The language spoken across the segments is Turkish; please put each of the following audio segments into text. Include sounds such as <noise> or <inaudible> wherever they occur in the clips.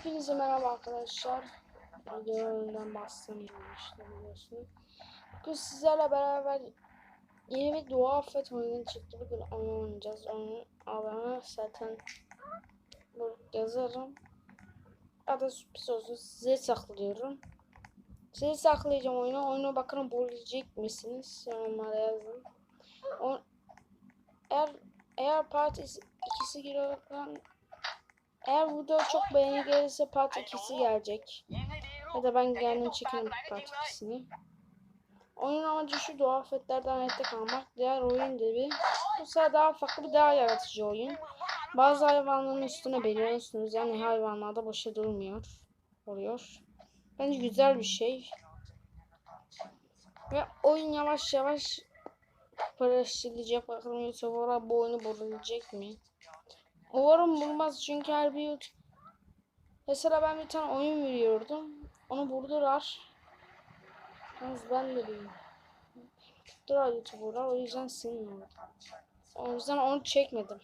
Hepinize merhaba arkadaşlar. Videodan bastım işte biliyorsunuz. Bugün sizlerle beraber yeni bir Dua Affet oyunu çıktı. Bugün onu oynayacağız. Onu abone zaten yazarım. Adı sürpriz olsun. Size saklıyorum. Size saklayacağım oyunu. Oyuna bakalım bulabilecek misiniz? Yorumlara yazın. O, eğer eğer part ikisi giriyorken eğer video çok beğeni gelirse part 2'si gelecek. Ya da ben kendim çekerim part 2'sini. Oyunun amacı şu doğa afetlerden hayatta kalmak. Diğer oyun gibi. Bu sefer daha farklı bir daha yaratıcı oyun. Bazı hayvanların üstüne biniyorsunuz. Yani hayvanlar da boşa durmuyor. Oluyor. Bence güzel bir şey. Ve oyun yavaş yavaş paylaşılacak. Bakalım YouTube'a bu oyunu bulabilecek mi? Umarım bulmaz çünkü her bir YouTube... Mesela ben bir tane oyun veriyordum. Onu buldular. Yalnız ben de değilim. Tuttular YouTuber'lar o yüzden silmiyorum. O yüzden onu çekmedim.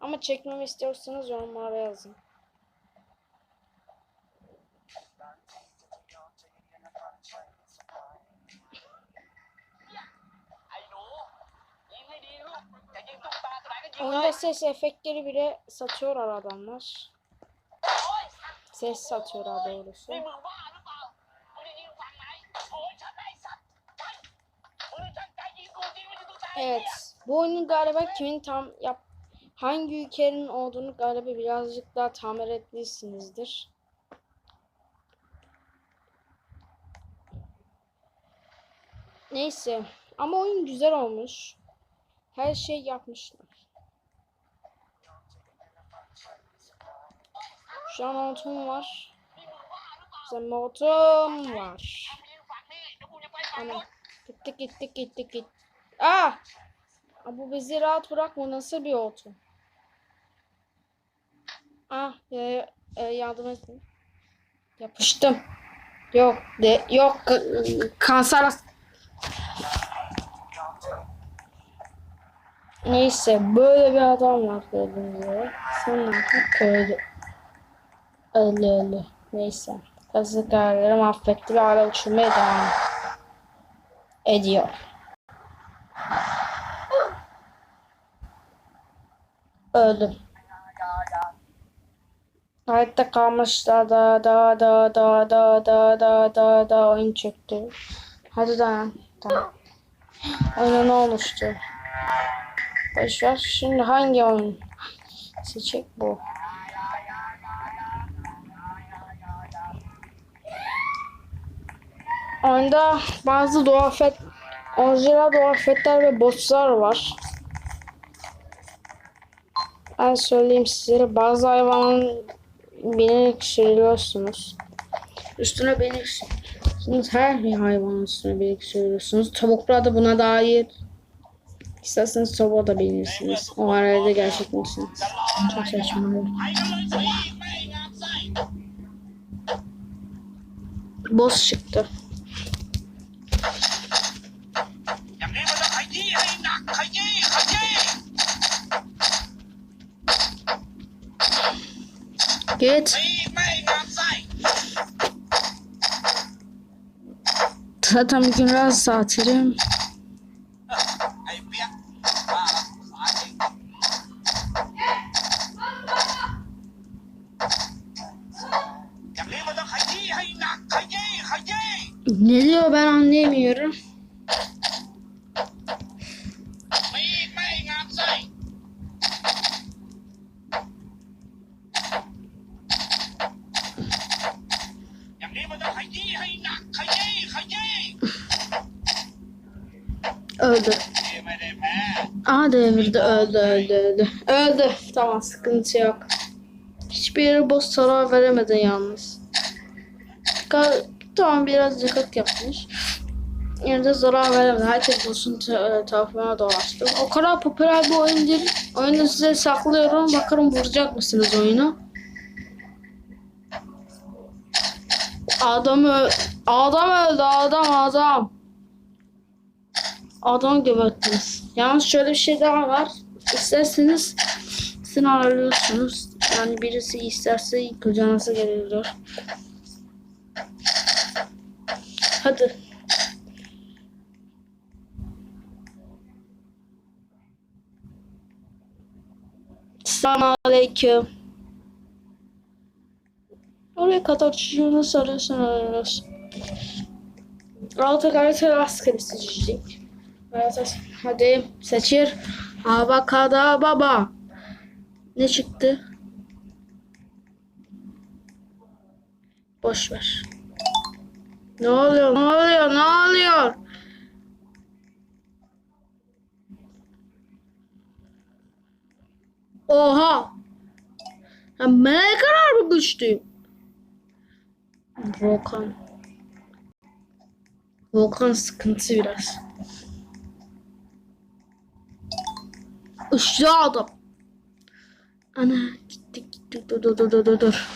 Ama çekmemi istiyorsanız yorumlara yazın. Oyunda ses efektleri bile satıyorlar adamlar. Ses satıyorlar doğrusu. Evet. Bu oyunun galiba kimin tam yap hangi ülkenin olduğunu galiba birazcık daha tamir etmişsinizdir. Neyse. Ama oyun güzel olmuş. Her şey yapmışlar. Şu an altın var. Bizim altın var. Ana. Gittik gittik gittik gittik. Ah! Bu bizi rahat bırakma. Nasıl bir oldu? Ah ya, e, yardım etsin. Yapıştım. Yok de yok kanser Neyse böyle bir adam var gördüğünüz gibi. Sonra köyde Öldü öldü. Neyse. Kazık ağrıları affetti ve hala uçurmaya devam ediyor. Öldüm. Hayatta kalmışlar da da da da da da da da da oyun çöktü. Hadi dayan. Tamam. Oyuna ne olmuştu? Boşver. Şimdi hangi oyun? Seçecek bu. Oyunda bazı doğa fet, orijinal doğa fetler ve bosslar var. Ben söyleyeyim sizlere bazı hayvanın binerek sürüyorsunuz. Üstüne biniyorsunuz. Her bir hayvanın üstüne binerek sürüyorsunuz. Tavuklar da buna dair. İsterseniz tavuğa da binirsiniz. O arada gerçekleşirsiniz. Çok saçma oldu. Boss çıktı. Git. Zaten bugün biraz tatilim. öldü. Aa devirdi öldü öldü öldü. Öldü. Tamam sıkıntı yok. Hiçbir yere boss zarar veremedin yalnız. Tamam biraz dikkat yapmış. Yine de zarar veremedi. Herkes boss'un e, tarafına dolaştı. O kadar popüler bir oyun değil. Oyunu size saklıyorum. Bakarım vuracak mısınız oyunu. adam Adamı adam öldü adam adam. Adam geberttiniz. Yalnız şöyle bir şey daha var. İsterseniz sizin arıyorsunuz. Yani birisi isterse kucağınıza geliyor. Hadi. Selamun Aleyküm. Oraya kadar çocuğunu sarıyorsun arıyorsun. Altı karakter askeri seçecek. Hadi seçir. Avokado baba. Ne çıktı? Boş ver. Ne oluyor? Ne oluyor? Ne oluyor? Oha! Ben ne kadar mı güçlüyüm? Volkan. Volkan sıkıntı biraz. Işlı adam. Ana gitti gitti dur dur dur dur dur.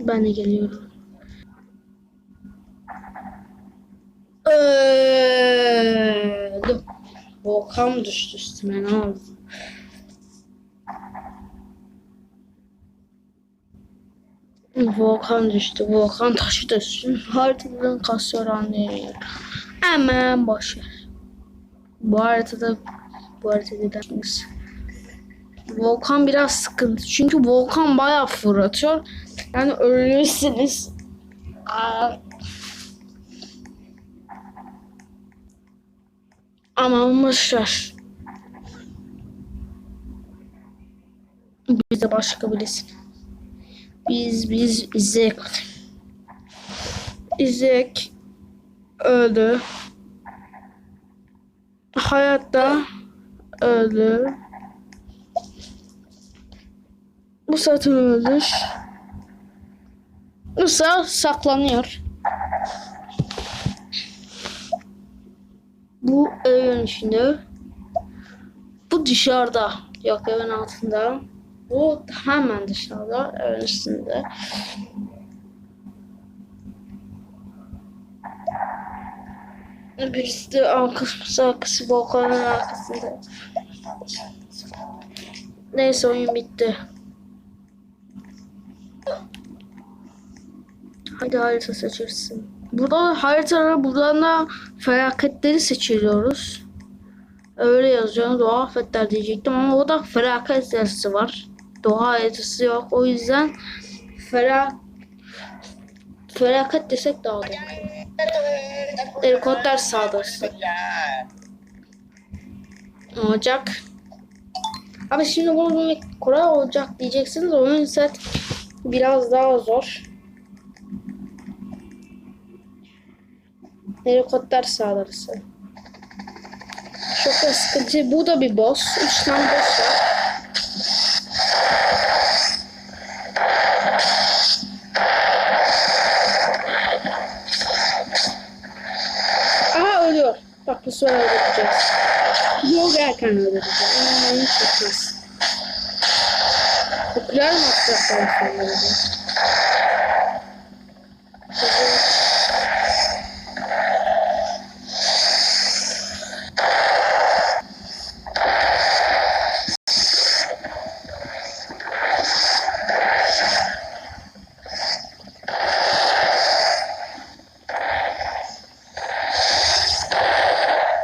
Ben de geliyorum. Öldüm. Volkan düştü üstüme ne oldu? Volkan düştü. Volkan taşı düştü. Haritadan kasıyor anlayamıyorum. Hemen boş ver. Bu haritada bu haritada dersiniz. Volkan biraz sıkıntı. Çünkü volkan bayağı fırlatıyor. Yani ölürsünüz. Aa. Ama boş ver. Biz de başka birisi. Biz biz İzek. İzek öldü. Hayatta öldü. Bu zaten ölmüş. Musa saklanıyor. Bu evin içinde. Bu dışarıda. Yok evin altında. Bu hemen dışarıda. Evin üstünde. Birisi de arkası, arkası volkanın arkasında. Neyse oyun bitti. Hadi harita seçirsin. Burada haritaları buradan da felaketleri seçiyoruz. Öyle yazıyor. Doğa afetler diyecektim ama o da felaket haritası var. Doğa haritası yok. O yüzden felak felaket desek daha doğru. Helikopter saldırısı. Olacak. Abi şimdi bunu bulmak kolay olacak diyeceksiniz. Oyun set biraz daha zor. Helikopter saldırısı. Çok da sıkıntı. Bu da bir boss. Üç tane boss var. Aha ölüyor. Bak bu sefer öldüreceğiz. Yok erken öldüreceğiz. Ama çekmez. Popüler mi atacaklar sonra dedi.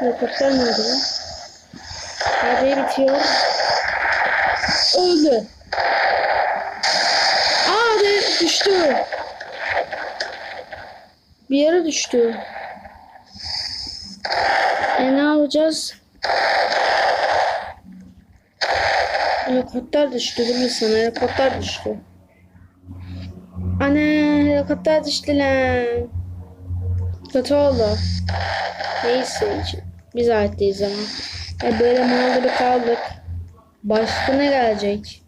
Helikopter mi öldü lan? Hadi bitiyor. Öldü. Aa de düştü. Bir yere düştü. Ne yapacağız? Helikopter düştü değil mi sana? Helikopter düştü. Ana helikopter düştü lan. Kötü oldu. Neyse biz ait değiliz ama. E böyle mal gibi kaldık. Başka ne gelecek?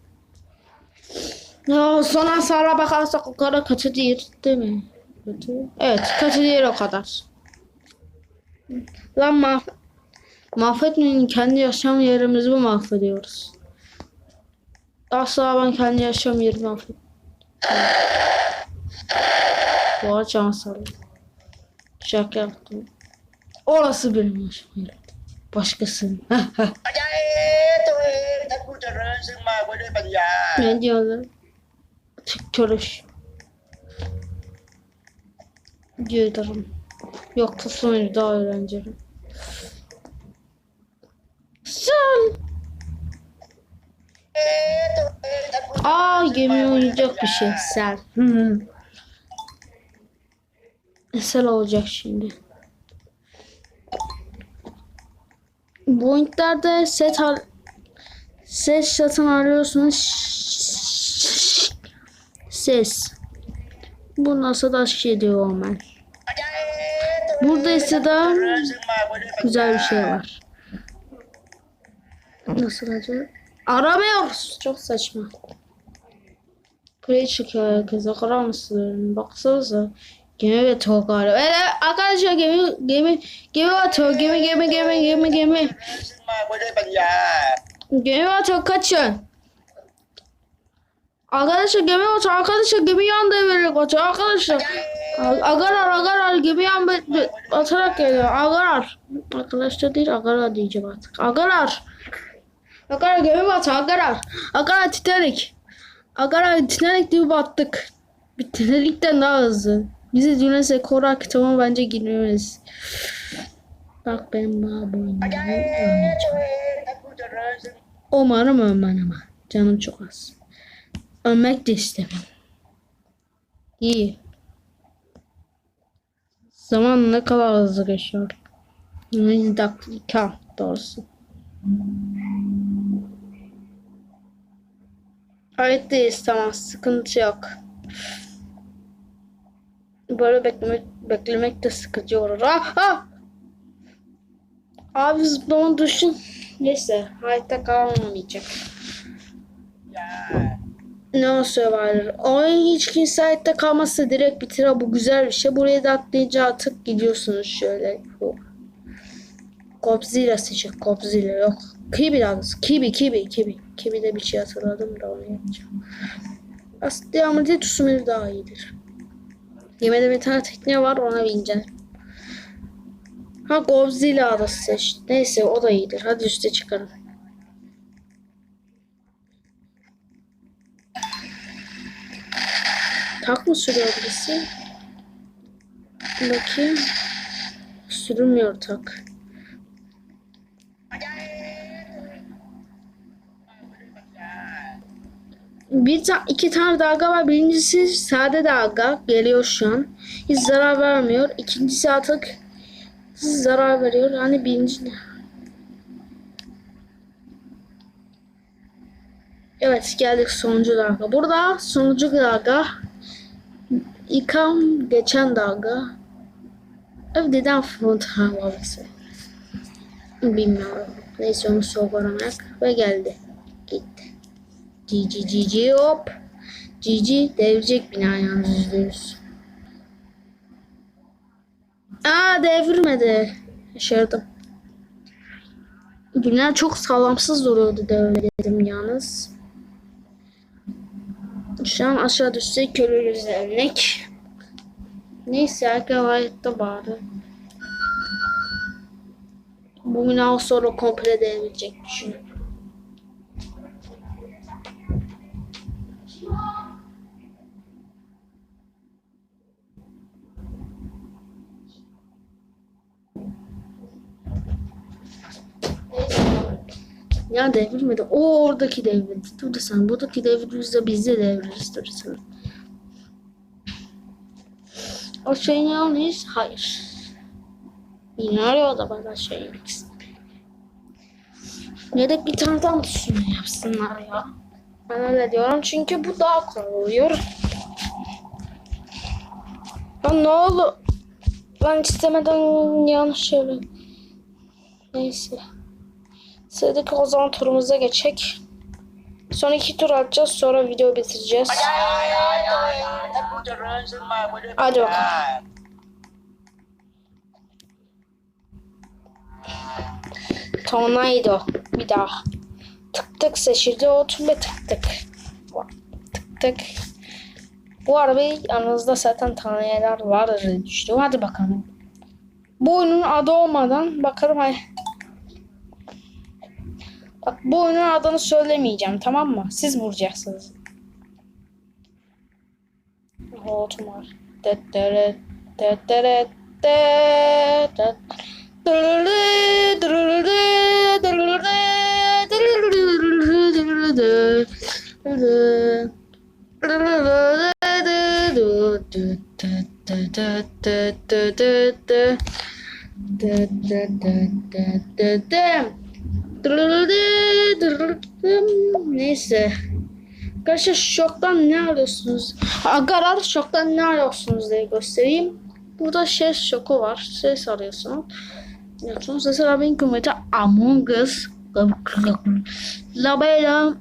Ya sonra sonra bakarsak o kadar kötü değil değil mi? Kötü. Evet kötü değil o kadar. Lan mah Mahvetmeyin kendi yaşam yerimizi mi mahvediyoruz? Asla ben kendi yaşam yerimi affetmem. Bu ağaç ansalı. Şaka yaptım. Orası benim yaşam yerim. Başkasının. <laughs> ne diyorlar? Tükkörüş. Giderim. Yok tutsun daha öğrencilerim. Sen. Aa gemi oynayacak bir şey sen. Hı hmm. olacak şimdi. Boing'lerde set har ses satın alıyorsunuz. Ses. Bu nasıl da şey diyor ben. Burada ise daha güzel bir şey var. Nasıl acaba? Aramıyoruz. Çok saçma. Buraya çıkıyor herkese. Kırar mısın? Baksanıza. Gemi ve tok galiba. Öyle arkadaşlar gemi gemi gemi atıyor. Gemi gemi gemi gemi gemi. Gemi atıyor kaçın. Arkadaşlar gemi atıyor. Arkadaşlar gemi yan devirerek atıyor. Arkadaşlar. Agarar agarar gemi yan atarak geliyor. Agarar. Arkadaşlar değil agarar diyeceğim artık. Agarar. Agara gemi bat Agara. Agara Titanic. Agara Titanic gibi battık. Bir Titanic'ten daha hızlı. Bizi Yunus'e Korak kitabına bence girmemiz. Bak ben babam. Umarım ölmem ama. Canım çok az. Ölmek de istemem. İyi. Zaman ne kadar hızlı geçiyor. 20 dakika doğrusu. Ait değiliz tamam sıkıntı yok. Böyle beklemek, beklemek de sıkıcı olur. Ah, ah! Abi zıplama düşün. Neyse hayatta kalamamayacak. Yeah. Ne o Survivor? Oyun hiç kimse hayatta kalmazsa direkt bitirir. Bu güzel bir şey. Buraya da atlayınca atıp gidiyorsunuz şöyle. Godzilla seçecek. Godzilla yok. Kibi yalnız. Kibi, Kibi, Kibi. Kibi'de bir şey hatırladım da onu yapacağım. Aslında diye Tusumir daha iyidir. Yemeğde bir tane tekne var ona bineceğim. Ha Godzilla adası seçti. Neyse o da iyidir. Hadi üste çıkalım. Tak mı sürüyor birisi? Bakayım. Sürülmüyor tak. Bir ta iki tane dalga var. Birincisi sade dalga geliyor şu an. Hiç zarar vermiyor. İkincisi artık zarar veriyor. Hani birinci Evet geldik sonuncu dalga. Burada sonuncu dalga İlkan geçen dalga. Evden front havalısı. Bilmiyorum. Neyse onu sorgulamak ve geldi. Gitti. Cici cici hop. Cici devirecek bina yalnız yüzde yüz. Aa devirmedi. Şaşırdım. Bina çok sağlamsız duruyordu dedim yalnız. Şu an aşağı düşse körüyoruz örnek. Neyse erken hayatta bari. Bu bina sonra komple devrilecek düşünün. Ya devrilmedi. O oradaki devrildi. Dur da sen buradaki devrilirse biz de devriliz. Dur sen. O şey ne olmuş? Hayır. Yine arıyor da bana şey ikisi. Yedek bir tane daha düşünme yapsınlar ya. Ben öyle diyorum çünkü bu daha kolay oluyor. Ya ne oldu? Ben istemeden yanlış söyledim. Neyse. Sıradaki o zaman turumuza geçecek. Son iki tur atacağız sonra video bitireceğiz. Hadi bakalım. Tornado. Bir daha. Tık tık seçildi o tüm tık tık. Tık tık. Bu arabayı yanınızda zaten tanıyanlar vardır diye. Hadi bakalım. Bu oyunun adı olmadan bakarım. Bak bu oyunun adını söylemeyeceğim tamam mı? Siz vuracaksınız. Hortum var. Neyse. Arkadaşlar şoktan ne arıyorsunuz? Agarar şoktan ne arıyorsunuz diye göstereyim. Burada ses şoku var. Ses arıyorsunuz. Yapıyorsunuz. Mesela benim kıymetli Among Us. La Bella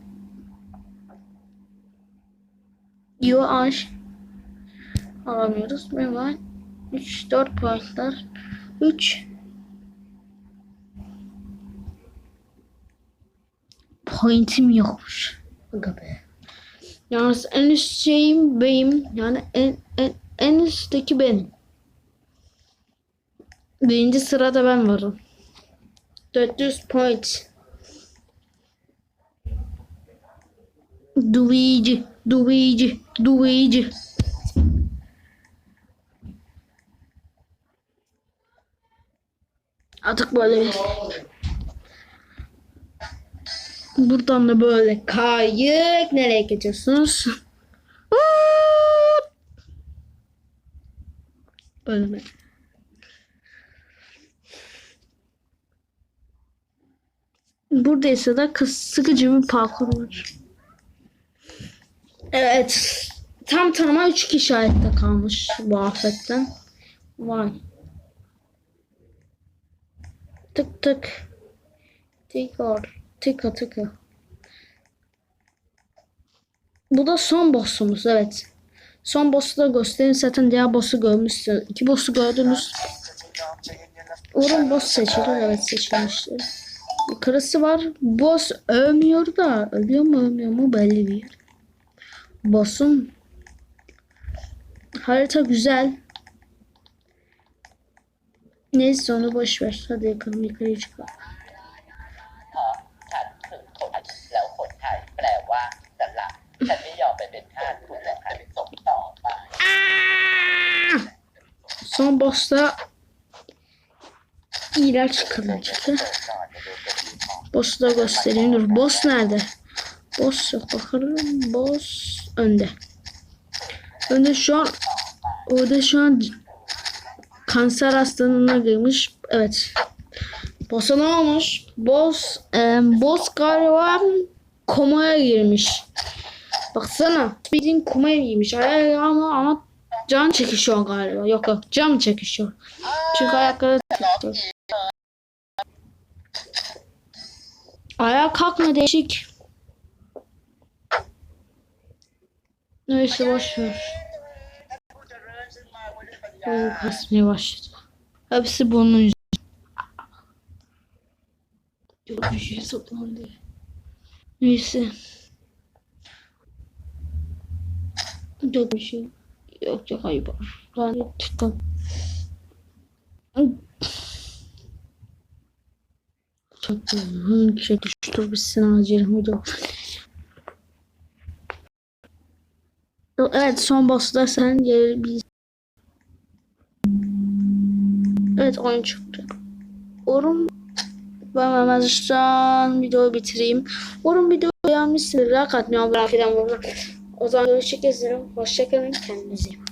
You are alamıyoruz. Hemen 3 4 puanlar 3 Pointim yokmuş. Aga be. Yalnız en üst şeyim benim. Yani en, en, en üstteki benim. Birinci sırada ben varım. 400 point. Luigi, Luigi, Luigi. Artık böyle bir... Buradan da böyle kayık nereye geçiyorsunuz? Ölme. Burada ise de kız sıkıcı bir parkur var. Evet. Tam tanıma 3 kişi hayatta kalmış bu afetten. Vay. Tık tık. Tıkor. Tıka tıka. Bu da son boss'umuz evet. Son boss'u da göstereyim. Zaten diğer boss'u görmüşsünüz. İki boss'u gördünüz. Umarım boss seçilir. Evet seçilmiştir. Bir karısı var. Boss ölmüyor da. Ölüyor mu ölmüyor mu belli değil. Boss'un harita güzel. Neyse onu boş ver. Hadi yakalım yukarı çıkalım. Son boss'ta ilaç kılıcıdı. Boss'u da göstereyim. Dur. Boss nerede? Boss yok. Bakalım. Boss önde. Önde şu an orada şu an kanser hastalığına girmiş. Evet. Boss'a ne olmuş? Boss, e, boss galiba komaya girmiş. Baksana. Bildiğin komaya girmiş. Ay, ama, ama can çekişiyor galiba. Yok yok can çekişiyor. Çünkü ayakları tuttu. Ayağa kalkma değişik. Neyse boş ver. Oyun kasmaya başladı. Hepsi bunun yüzünden. Yok bir şey saklan diye. Neyse. Yok bir şey. Yok yok hayır. Ben tuttum. Bitsin acilim video. Evet son boss'da sen gel biz. Evet oyun çıktı. Umarım ben hemen videoyu bitireyim. Umarım videoyu beğenmişsiniz. Like atmayı, abone olmayı. O zaman görüşmek üzere. Hoşçakalın. Kendinize iyi bakın.